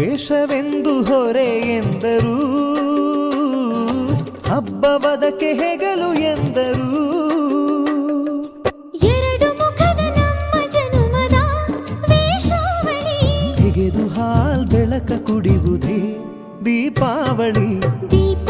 ದ್ವೇಷವೆಂದು ಹೊರೆ ಎಂದರು. ಹಬ್ಬವದಕ್ಕೆ ಹೆಗಲು ಎಂದರು. ತೆಗೆದು ಹಾಲ್ ಬೆಳಕ ಕುಡಿಯುವುದೇ ದೀಪಾವಳಿ. ದೀಪದಿಂದ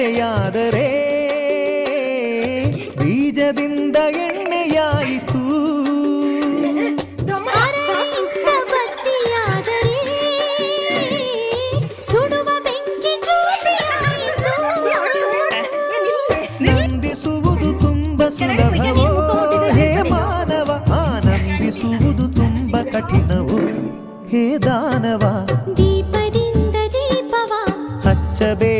ಹಣತೆಯಾದರೆ ಬೀಜದಿಂದ ಎಣ್ಣೆಯಾಯಿತು. ನಂದಿಸುವುದು ತುಂಬ ಸುಲಭವೋ? ಹೇ ಮಾನವ ಆನಂದಿಸುವುದು ತುಂಬ ಕಠಿಣವೋ? ಹೇ ದಾನವ ದೀಪದಿಂದ ದೀಪವ ಹಚ್ಚಬೇಕು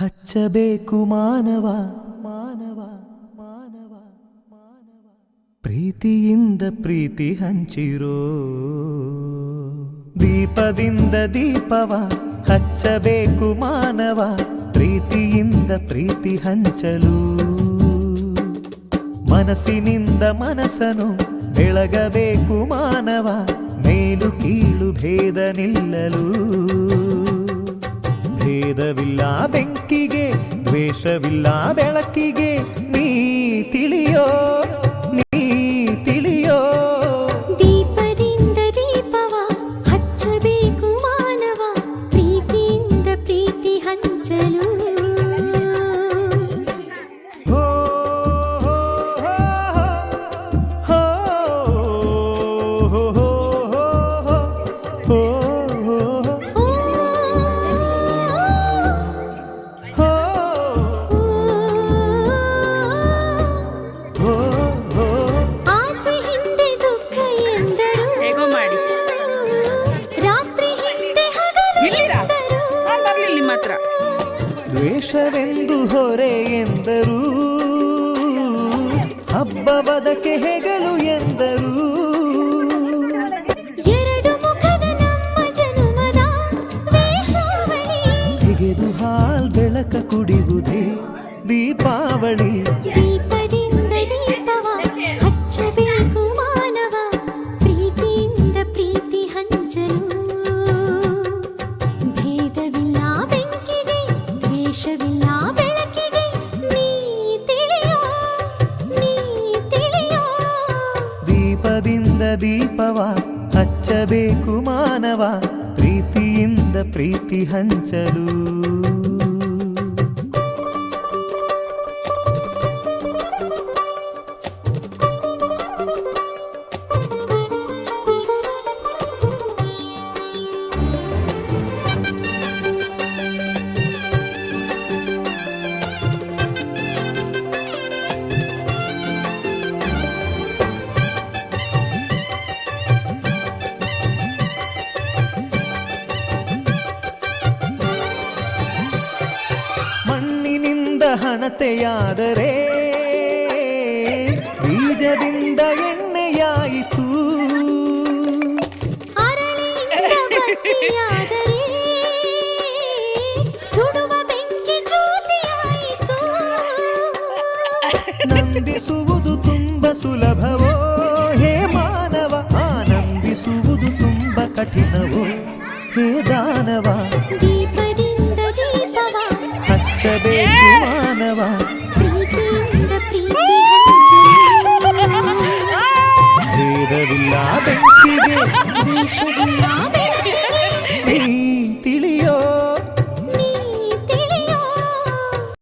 ಹಚ್ಚಬೇಕು ಮಾನವ ಮಾನವ ಮಾನವ ಮಾನವ. ಪ್ರೀತಿಯಿಂದ ಪ್ರೀತಿ ಹಂಚಿರೋ. ದೀಪದಿಂದ ದೀಪವ ಹಚ್ಚಬೇಕು ಮಾನವ, ಪ್ರೀತಿಯಿಂದ ಪ್ರೀತಿ ಹಂಚಲು. ಮನಸ್ಸಿನಿಂದ ಮನಸ್ಸನು ಬೆಳಗಬೇಕು ಮಾನವ, ಮೇಲು ಕೀಳು ಭೇದ ನಿಲ್ಲಲು. ಭೇದವಿಲ್ಲ ಬೆಂಕಿಗೆ ದ್ವೇಷವಿಲ್ಲ ಬೆಳಕಿಗೆ ನೀ ತಿಳಿಯೋ ನೀ ತಿಳಿಯೋ ದೀಪದಿಂದ ದೀಪವ ಹಚ್ಚಬೇಕು ಮಾನವ ಪ್ರೀತಿಯಿಂದ ಪ್ರೀತಿ ಹಂಚಲು ಹೋ ಅದಕ್ಕೆ ಹೆಗಲು ಎಂದರು. ಎರಡು ಮುಖದ ನಮ್ಮ ಜನುಮದ ತೆಗೆದು ಹಾಲ್ ಬೆಳಕ ಕುಡಿಯುವುದೇ ದೀಪಾವಳಿ. ಹಚ್ಚಬೇಕು ಮಾನವ ಪ್ರೀತಿಯಿಂದ ಪ್ರೀತಿ ಹಂಚಲು. ಹಣತೆಯಾದರೆ ಬೀಜದಿಂದ ಎಣ್ಣೆಯಾಯಿತು. ನಂದಿಸುವುದು ತುಂಬ ಸುಲಭವೋ? ಹೇ ಮಾನವ ಆನಂದಿಸುವುದು ತುಂಬ ಕಠಿಣವೋ? ಹೇ ದಾನವ.